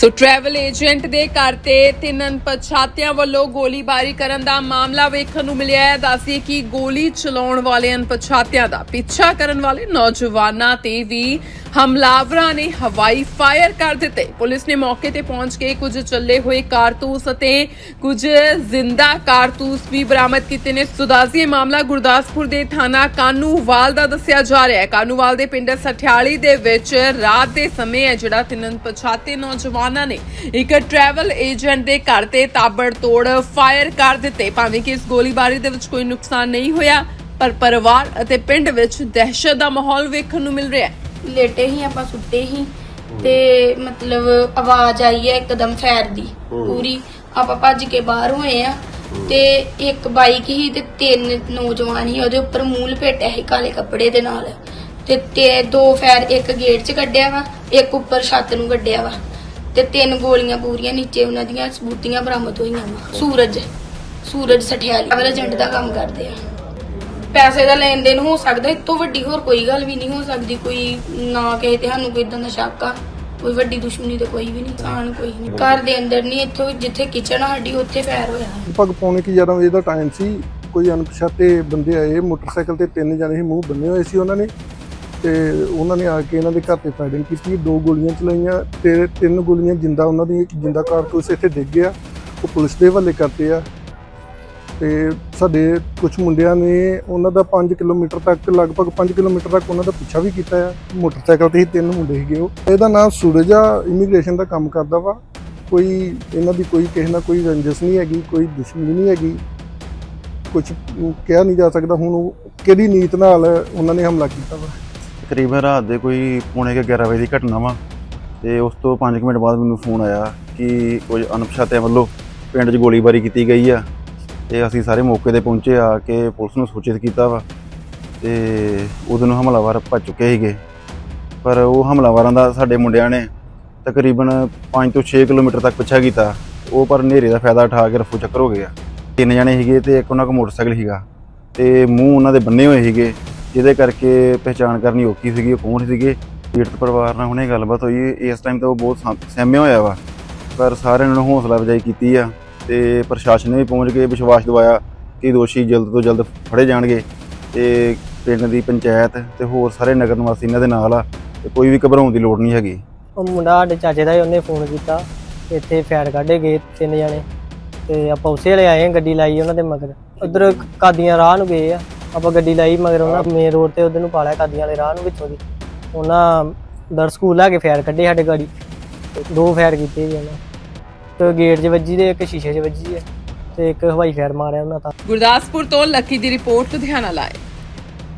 ਸੋ travel agent ਦੇ ਘਰ ਤੇ ਤਿੰਨ ਅਣਪਛਾਤਿਆਂ ਵੱਲੋਂ ਗੋਲੀਬਾਰੀ ਕਰਨ ਦਾ ਮਾਮਲਾ ਵੇਖਣ ਨੂੰ ਮਿਲਿਆ ਹੈ। ਦੱਸਦੇ ਕਿ ਗੋਲੀ ਚਲਾਉਣ ਵਾਲੇ ਅਣਪਛਾਤਿਆਂ ਦਾ ਪਿੱਛਾ ਕਰਨ ਵਾਲੇ ਨੌਜਵਾਨਾਂ ਤੇ ਵੀ ਹਮਲਾਵਰਾਂ ਨੇ ਹਵਾਈ ਫਾਇਰ ਕਰ ਦਿੱਤੇ। ਪੁਲਿਸ ਨੇ ਮੌਕੇ ਤੇ ਪਹੁੰਚ ਕੇ ਕੁਝ ਚੱਲੇ ਹੋਏ ਕਾਰਤੂਸ ਅਤੇ ਕੁਝ ਜ਼ਿੰਦਾ ਕਾਰਤੂਸ ਵੀ ਬਰਾਮਦ ਕੀਤੇ ਨੇ। ਸੁਦਾਸੀ ਇਹ ਮਾਮਲਾ ਗੁਰਦਾਸਪੁਰ ਦੇ ਥਾਣਾ ਕਾਨੂੰਵਾਲ ਦਾ ਦੱਸਿਆ ਜਾ ਰਿਹਾ ਹੈ। ਕਾਨੂੰਵਾਲ ਦੇ ਪਿੰਡ ਸਠਿਆਲੀ ਦੇ ਵਿੱਚ ਰਾਤ ਦੇ ਸਮੇਂ ਹੈ ਜਿਹੜਾ ਤਿੰਨ ਪਛਾਤੇ ਨੌਜਵਾਨ ਨੇ ਇੱਕ ਟਰੈਵਲ ਏਜੰਟ ਦੇ ਘਰ ਤੇ ਤਾਬੜਤੋੜ ਫਾਇਰ ਕਰ ਦਿੱਤੇ। ਭਾਵੇਂ ਕਿ ਇਸ ਗੋਲੀਬਾਰੀ ਦੇ ਵਿੱਚ ਕੋਈ ਨੁਕਸਾਨ ਨਹੀਂ ਹੋਇਆ ਪਰ ਪਰਿਵਾਰ ਅਤੇ ਪਿੰਡ ਵਿੱਚ ਦਹਿਸ਼ਤ ਦਾ ਮਾਹੌਲ ਵੇਖਣ ਨੂੰ ਮਿਲ ਰਿਹਾ ਹੈ। ਲੇਟੇ ਹੀ ਆਪਾਂ ਸੁੱਤੇ ਹੀ ਤੇ ਮਤਲਬ ਆਵਾਜ਼ ਆਈ ਹੈ ਇੱਕਦਮ ਫੈਰ ਦੀ ਪੂਰੀ। ਆਪਾਂ ਭੱਜ ਕੇ ਬਾਹਰ ਹੋਏ ਆ ਤੇ ਇੱਕ ਬਾਈਕ ਹੀ ਤੇ ਤਿੰਨ ਨੌਜਵਾਨ ਹੀ ਉਹਦੇ ਉੱਪਰ ਮੂੰਹ ਲਪੇਟਿਆ ਸੀ ਕਾਲੇ ਕੱਪੜੇ ਦੇ ਨਾਲ। ਤੇ ਤੇ ਦੋ ਫੈਰ ਇੱਕ ਗੇਟ 'ਚ ਕੱਢਿਆ ਵਾ ਇੱਕ ਉੱਪਰ ਛੱਤ ਨੂੰ ਕੱਢਿਆ ਵਾ। ਤੇ ਤਿੰਨ ਗੋਲੀਆਂ ਪੂਰੀਆਂ ਨੀਚੇ ਉਹਨਾਂ ਦੀਆਂ ਸਬੂਤੀਆਂ ਬਰਾਮਦ ਹੋਈਆਂ ਵਾ। ਸੂਰਜ ਸੂਰਜ ਸਠਿਆਲੀ। ਵਾਲਾ ਏਜੰਟ ਦਾ ਕੰਮ ਕਰਦੇ ਆ। ਪੈਸੇ ਦਾ ਲੈਣ ਦੇਣ ਹੋ ਸਕਦਾ ਇਸ ਤੋਂ ਵੱਡੀ ਹੋਰ ਕੋਈ ਗੱਲ ਵੀ ਨਹੀਂ ਹੋ ਸਕਦੀ। ਕੋਈ ਨਾ ਕਿਸੇ ਤੇ ਸਾਨੂੰ ਕੋਈ ਇਦਾਂ ਦਾ ਸ਼ੱਕ ਆ। ਕੋਈ ਵੱਡੀ ਦੁਸ਼ਮਣੀ ਤੇ ਕੋਈ ਵੀ ਨਹੀਂ ਸਾਨ ਕੋਈ ਨਹੀਂ। ਘਰ ਦੇ ਅੰਦਰ ਨਹੀਂ, ਇੱਥੋਂ ਜਿੱਥੇ ਕਿਚਨ ਆ ਸਾਡੀ, ਉੱਥੇ ਫੈਰ ਹੋਇਆ। ਲਗਭਗ ਪੌਣੇ ਕਿ 11 ਵਜੇ ਦਾ ਟਾਈਮ ਸੀ। ਕੋਈ ਅਣਪਛਾਤੇ ਬੰਦੇ ਆਏ, ਮੋਟਰਸਾਈਕਲ ਤੇ ਤਿੰਨ ਜਣੇ ਸੀ, ਮੂੰਹ ਬੰਨੇ ਹੋਏ ਸੀ ਉਹਨਾਂ ਨੇ। ਤੇ ਉਹਨਾਂ ਨੇ ਆ ਕੇ ਇਹਨਾਂ ਦੇ ਘਰ ਤੇ ਫਾਇਰਿੰਗ ਕੀਤੀ, ਦੋ ਗੋਲੀਆਂ ਚਲਾਈਆਂ ਤੇ ਤਿੰਨ ਗੋਲੀਆਂ ਜਿੰਦਾ ਉਹਨਾਂ ਦੀ, ਇੱਕ ਜਿੰਦਾ ਕਾਰਤੂਸ ਇੱਥੇ ਡਿੱਗ ਗਿਆ, ਉਹ ਪੁਲਿਸ ਦੇ ਹਵਾਲੇ ਕਰਤੇ ਆ। ਤੇ ਸਾਡੇ ਕੁਝ ਮੁੰਡਿਆਂ ਨੇ ਉਹਨਾਂ ਦਾ 5 ਕਿਲੋਮੀਟਰ ਤੱਕ, ਲਗਭਗ 5 ਕਿਲੋਮੀਟਰ ਤੱਕ ਉਹਨਾਂ ਦਾ ਪਿੱਛਾ ਵੀ ਕੀਤਾ ਆ। ਮੋਟਰਸਾਈਕਲ ਤੇ ਹੀ ਤਿੰਨ ਮੁੰਡੇ ਸੀਗੇ ਉਹ। ਇਹਦਾ ਨਾਮ ਸੂਰਜ ਆ ਇਮੀਗ੍ਰੇਸ਼ਨ ਦਾ ਕੰਮ ਕਰਦਾ ਵਾ। ਕੋਈ ਇਹਨਾਂ ਦੀ ਕੋਈ ਕਿਸੇ ਨਾਲ ਕੋਈ ਰੰਜਸ ਨਹੀਂ ਹੈਗੀ, ਕੋਈ ਦੁਸ਼ਮਣੀ ਨਹੀਂ ਹੈਗੀ। ਕੁਝ ਕਿਹਾ ਨਹੀਂ ਜਾ ਸਕਦਾ, ਹੁਣ ਉਹ ਕਿਹੜੀ ਨੀਤ ਨਾਲ ਉਹਨਾਂ ਨੇ ਹਮਲਾ ਕੀਤਾ ਵਾ। ਤਕਰੀਬਨ ਰਾਤ ਦੇ ਕੋਈ ਪੌਣੇ ਕੁ 11 ਵਜੇ ਦੀ ਘਟਨਾ ਵਾ ਤੇ ਉਸ ਤੋਂ 5 ਮਿੰਟ ਬਾਅਦ ਮੈਨੂੰ ਫੋਨ ਆਇਆ ਕਿ ਕੁਝ ਅਣਪਛਾਤਿਆਂ ਵੱਲੋਂ ਪਿੰਡ 'ਚ ਗੋਲੀਬਾਰੀ ਕੀਤੀ ਗਈ ਆ ਤੇ ਅਸੀਂ ਸਾਰੇ ਮੌਕੇ ਤੇ ਪਹੁੰਚੇ ਆ ਕੇ ਪੁਲਿਸ ਨੂੰ ਸੂਚਿਤ ਕੀਤਾ ਵਾ ਤੇ ਉਹਦੇ ਨੂੰ ਹਮਲਾਵਰ ਭੱਜ ਚੁੱਕੇ ਸੀਗੇ। ਪਰ ਉਹ ਹਮਲਾਵਰਾਂ ਦਾ ਸਾਡੇ ਮੁੰਡਿਆਂ ਨੇ ਤਕਰੀਬਨ 5 ਤੋਂ 6 ਕਿਲੋਮੀਟਰ ਤੱਕ ਪਿੱਛਾ ਕੀਤਾ। ਉਹ ਪਰ ਹਨੇਰੇ ਦਾ ਫਾਇਦਾ ਉਠਾ ਕੇ ਰਫੂ ਚੱਕਰ ਹੋ ਗਿਆ। ਤਿੰਨ ਜਣੇ ਸੀਗੇ ਤੇ ਇੱਕ ਉਹਨਾਂ ਕੋਲ ਮੋਟਰਸਾਈਕਲ ਸੀਗਾ ਤੇ ਮੂੰਹ ਉਹਨਾਂ ਦੇ ਬੰਨੇ ਹੋਏ ਸੀਗੇ। ਜਿਹਦੇ ਕਰਕੇ ਪਹਿਚਾਣ ਕਰਨੀ ਔਖੀ ਸੀਗੀ, ਉਹ ਕੌਣ ਸੀਗੇ। ਪੀੜਤ ਪਰਿਵਾਰ ਨਾਲ ਹੁਣੇ ਗੱਲਬਾਤ ਹੋਈ। ਇਸ ਟਾਈਮ ਤਾਂ ਉਹ ਬਹੁਤ ਸਹਿਮਿਆ ਹੋਇਆ ਵਾ। ਪਰ ਸਾਰਿਆਂ ਨੂੰ ਹੌਸਲਾ ਅਫਜ਼ਾਈ ਕੀਤੀ ਆ ਤੇ ਪ੍ਰਸ਼ਾਸਨ ਨੇ ਵੀ ਪਹੁੰਚ ਕੇ ਵਿਸ਼ਵਾਸ ਦਿਵਾਇਆ ਕਿ ਦੋਸ਼ੀ ਜਲਦ ਤੋਂ ਜਲਦ ਫੜੇ ਜਾਣਗੇ। ਤੇ ਪਿੰਡ ਦੀ ਪੰਚਾਇਤ ਤੇ ਹੋਰ ਸਾਰੇ ਨਗਰ ਨਿਵਾਸੀ ਇਹਨਾਂ ਦੇ ਨਾਲ ਆ ਤੇ ਕੋਈ ਵੀ ਘਬਰਾਉਣ ਦੀ ਲੋੜ ਨਹੀਂ ਹੈਗੀ। ਉਹ ਮੁੰਡਾ ਸਾਡੇ ਚਾਚੇ ਦਾ ਹੀ ਉਹਨੇ ਫੋਨ ਕੀਤਾ। ਇੱਥੇ ਫੈਰ ਕੱਢੇ ਗਏ ਤਿੰਨ ਜਣੇ। ਤੇ ਆਪਾਂ ਉਸੇ ਵਾਲੇ ਆਏ, ਗੱਡੀ ਲਾਈ ਉਹਨਾਂ ਦੇ ਮਗਰ। ਉਧਰ ਕਾਦੀਆਂ ਰਾਹ ਨੂੰ ਗਏ ਆ। ਆਪਾਂ ਗੱਡੀ ਲਾਈ ਮਗਰ ਉਹਨਾਂ ਮੇਨ ਰੋਡ ਤੇ ਉਧਰ ਨੂੰ ਪਾਲਿਆ ਕਾਦੀਆਂ ਵਾਲੇ ਰਾਹ ਨੂੰ ਵਿੱਚੋਂ ਦੀ। ਉਹਨਾਂ ਦਰ ਸਕੂਲ ਲਾ ਕੇ ਫੈਰ ਕੱਢੇ ਸਾਡੇ ਗਾੜੀ। ਦੋ ਫੈਰ ਕੀਤੇ ਜੀ ਉਹਨਾਂ। ਤੇ ਗੇਟ 'ਚ ਵੱਜੀ ਤੇ ਇੱਕ ਸ਼ੀਸ਼ੇ 'ਚ ਵੱਜੀ ਹੈ ਤੇ ਇੱਕ ਹਵਾਈ ਫੈਰ ਮਾਰਿਆ ਉਹਨਾਂ ਤਾਂ। ਗੁਰਦਾਸਪੁਰ ਤੋਂ ਲੱਕੀ ਦੀ ਰਿਪੋਰਟ ਲੁਧਿਆਣਾ ਲਾਏ।